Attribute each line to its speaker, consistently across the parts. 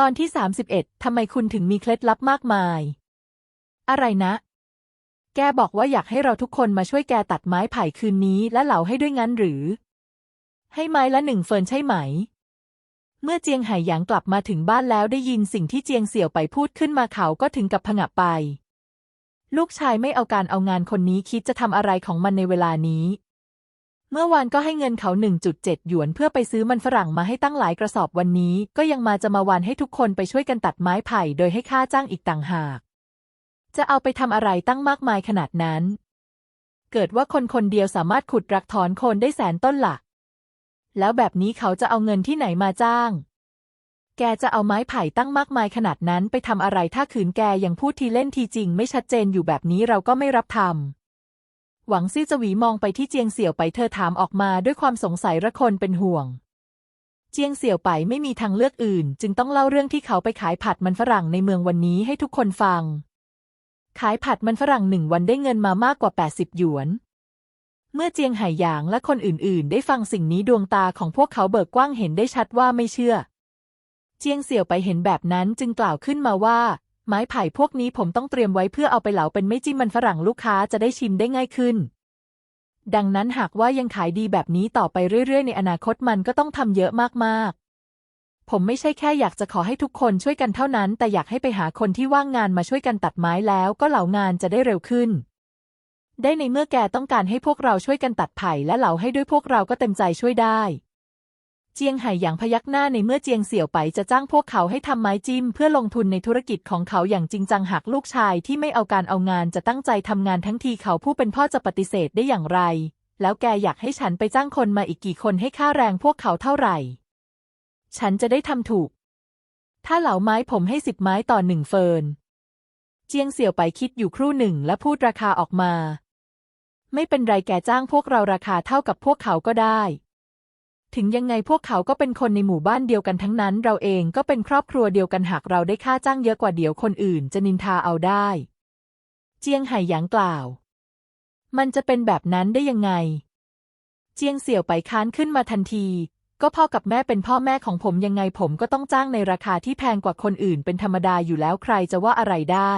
Speaker 1: ตอนที่ 31 ทำไมคุณถึงมีเคล็ดลับมากมาย อะไรนะ แกบอกว่าอยากให้เราทุกคนมาช่วยแกตัดไม้ไผ่คืนนี้และเหลาให้ด้วยงั้นหรือ ให้ไม้ละหนึ่งเฟินใช่ไหม เมื่อเจียงไห่หยางกลับมาถึงบ้านแล้วได้ยินสิ่งที่เจียงเสี่ยวไปพูดขึ้นมาเขาก็ถึงกับผงะไป ลูกชายไม่เอาการเอางานคนนี้คิดจะทำอะไรของมันในเวลานี้ เมื่อวานก็ให้เงินเขา 1.7 หยวนเพื่อไปซื้อมันฝรั่งมาให้ตั้งหลายกระสอบวันนี้ ก็ยังมาจะมาวานให้ทุกคนไปช่วยกันตัดไม้ไผ่โดยให้ค่าจ้างอีกต่างหาก จะเอาไปทำอะไรตั้งมากมายขนาดนั้น เกิดว่าคนคนเดียวสามารถขุดรักถอนโคนได้แสนต้นหลักแล้วแบบนี้เขาจะเอาเงินที่ไหนมาจ้าง แกจะเอาไม้ไผ่ตั้งมากมายขนาดนั้นไปทำอะไรถ้าขืนแกยังพูดทีเล่นทีจริง ไม่ชัดเจนอยู่แบบนี้เราก็ไม่รับทำ หวังซี่จวีมองไปที่เจียงเสี่ยวไปเธอถามออกมาด้วยความสงสัยระคนเป็นห่วง เจียงเสี่ยวไปไม่มีทางเลือกอื่น จึงต้องเล่าเรื่องที่เขาไปขายผัดมันฝรั่งในเมืองวันนี้ให้ทุกคนฟัง ขายผัดมันฝรั่งหนึ่งวันได้เงินมามากกว่า 80 หยวน เมื่อเจียงไห่หยางและคนอื่น ๆ ได้ฟังสิ่งนี้ดวงตาของพวกเขาเบิกกว้างเห็นได้ชัดว่าไม่เชื่อ เจียงเสี่ยวไปเห็นแบบนั้นจึงกล่าวขึ้นมาว่า ไม้ไผ่พวกนี้ผมต้องเตรียมไว้เพื่อเอาไปเหลาเป็นไม่จิ้มมันฝรั่งลูกค้าจะได้ชิมได้ง่ายขึ้น ดังนั้นหากว่ายังขายดีแบบนี้ต่อไปเรื่อย ๆ ในอนาคตมันก็ต้องทำเยอะมาก ๆ ผมไม่ใช่แค่อยากจะขอให้ทุกคนช่วยกันเท่านั้น แต่อยากให้ไปหาคนที่ว่างงานมาช่วยกันตัดไม้แล้วก็เหลางานจะได้เร็วขึ้น ได้ในเมื่อแกต้องการให้พวกเราช่วยกันตัดไผ่และเหลาให้ด้วยพวกเราก็เต็มใจช่วยได้ จียงไห่หยางพยักหน้าในเมื่อเจียงเสี่ยวไปจะจ้างพวกเขาให้ทำไม้จิ้ม เพื่อลงทุนในธุรกิจของเขาอย่างจริงจังหากลูกชายที่ไม่เอาการเอางานจะตั้งใจทำงานทั้งทีเขาผู้เป็นพ่อจะปฏิเสธได้อย่างไร แล้วแกอยากให้ฉันไปจ้างคนมาอีกกี่คนให้ค่าแรงพวกเขาเท่าไหร่ ฉันจะได้ทำถูก ถ้าเหลาไม้ผมให้สิบไม้ต่อหนึ่งเฟิน เจียงเสี่ยวไปคิดอยู่ครู่หนึ่งและพูดราคาออกมา ไม่เป็นไรแกจ้างพวกเราราคาเท่ากับพวกเขาก็ได้ ถึงยังไงพวกเขาก็เป็นคนในหมู่บ้านเดียวกันทั้งนั้น เราเองก็เป็นครอบครัวเดียวกันหากเราได้ค่าจ้างเยอะกว่าเดี๋ยวคนอื่นจะนินทาเอาได้ เจียงไห่หยางกล่าว มันจะเป็นแบบนั้นได้ยังไง เจียงเสี่ยวไปค้านขึ้นมาทันที ก็พ่อกับแม่เป็นพ่อแม่ของผมยังไงผมก็ต้องจ้างในราคาที่แพงกว่าคนอื่นเป็นธรรมดาอยู่แล้วใครจะว่าอะไรได้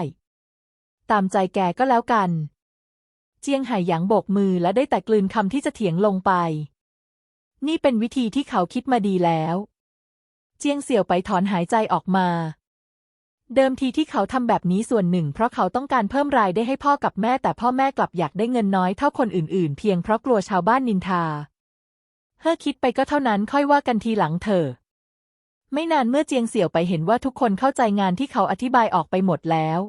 Speaker 1: ตามใจแกก็แล้วกัน เจียงไห่หยางโบกมือและได้แต่กลืนคำที่จะเถียงลงไป นี่เป็นวิธีที่เขาคิดมาดีแล้ว เจียงเสี่ยวไปถอนหายใจออกมา เดิมทีที่เขาทำแบบนี้ส่วนหนึ่ง เพราะเขาต้องการเพิ่มรายได้ให้พ่อกับแม่ แต่พ่อแม่กลับอยากได้เงินน้อยเท่าคนอื่นๆ เพียงเพราะกลัวชาวบ้านนินทา เฮ้อคิดไปก็เท่านั้นค่อยว่ากันทีหลังเถอะไม่นานเมื่อเจียงเสี่ยวไปเห็นว่าทุกคนเข้าใจงานที่เขาอธิบายออกไปหมดแล้ว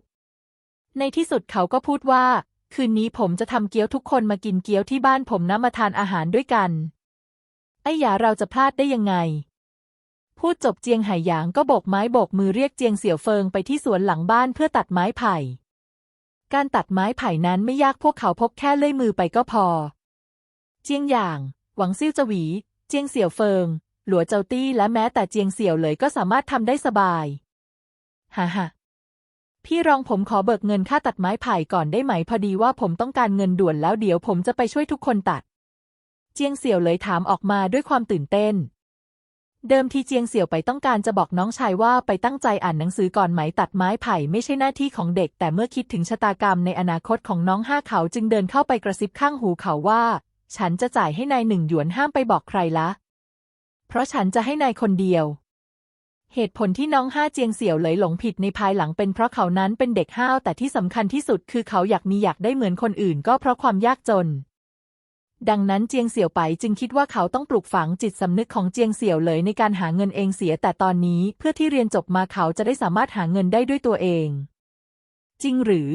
Speaker 1: ในที่สุดเขาก็พูดว่า คืนนี้ผมจะทำเกี๊ยวทุกคนมากินเกี๊ยวที่บ้านผมนะมาทานอาหารด้วยกัน ไอ้หยาเราจะพลาดได้ยังไง พูดจบเจียงไห่หยางก็โบกไม้โบกมือเรียกเจียงเสี่ยวเฟิงไปที่สวนหลังบ้านเพื่อตัดไม้ไผ่ การตัดไม้ไผ่นั้นไม่ยากพวกเขาพกแค่เลื่อยมือไปก็พอ เจียงหยาง หวังซิ่วจวี เจียงเสี่ยวเฟิง หลัวเจ้าตี้และแม้แต่เจียงเสี่ยวเลยก็สามารถทำได้สบายฮ่าฮ่าพี่รองผมขอเบิกเงินค่าตัดไม้ไผ่ก่อนได้ไหมพอดีว่าผมต้องการเงินด่วนแล้วเดี๋ยวผมจะไปช่วยทุกคนตัด เจียงเสี่ยวเลยถามออกมาด้วยความตื่นเต้น เดิมทีเจียงเสี่ยวไปต้องการจะบอกน้องชายว่าไปตั้งใจอ่านหนังสือก่อนไหมตัดไม้ไผ่ไม่ใช่หน้าที่ของเด็ก แต่เมื่อคิดถึงชะตากรรมในอนาคตของน้องห้าเขาจึงเดินเข้าไปกระซิบข้างหูเขาว่า ฉันจะจ่ายให้นายหนึ่งหยวนห้ามไปบอกใครละ เพราะฉันจะให้นายคนเดียวเหตุผลที่น้องห้าเจียงเสี่ยวเลยหลงผิดในภายหลังเป็นเพราะเขานั้นเป็นเด็กห้าวแต่ที่สำคัญที่สุดคือเขาอยากมีอยากได้เหมือนคนอื่นก็เพราะความยากจน ดังนั้นเจียงเสี่ยวไปจึงคิดว่าเขาต้องปลูกฝังจิตสำนึกของเจียงเสี่ยวเลยในการหาเงินเองเสียแต่ตอนนี้เพื่อที่เรียนจบมาเขาจะได้สามารถหาเงินได้ด้วยตัวเอง จริงหรือ